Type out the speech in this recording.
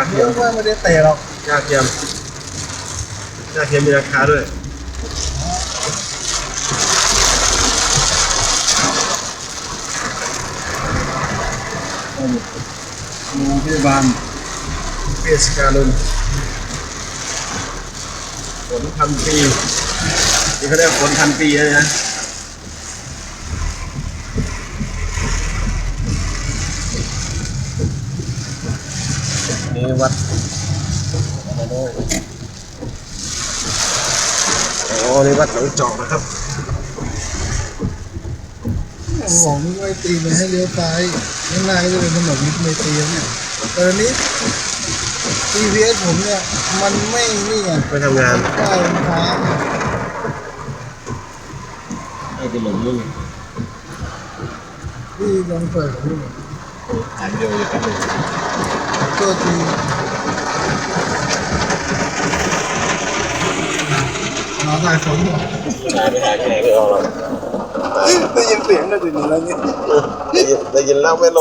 าเทีเยยอะมมากไม่ได้เตะหรอกยาเทียมยาเทียมมีราคาด้วยโรงพยาบาลเอสการุนฝนพันปีนี่เขาเรียกฝนพันปีเลยนะ นี่วัดโอ้นี่วัดหนองจอกนะครับหลวงมิตรไมตรีมันให้เลี้ยวซ้ายข้างหน้าก็จะเป็นถนนมิตรไมตรีเนี่ยแต่อันนี้ GPS ผมเนี่ยมันไม่นี่ไงไปทำงานป้ายมันค้างไอ้ที่หลงมึงที่ลองเปิดของพี่หน่อยถ่ายวิดีโออยู่ครับ นึงตัวทีเราถ่ายฝนอยู่ถ่ายไม่ถ่ายแค่ไหนก็เอาหรอกได้ยินเสียงก็ถึงแล้วเนี่ยได้ยินได้ยินแล้วไม่ลง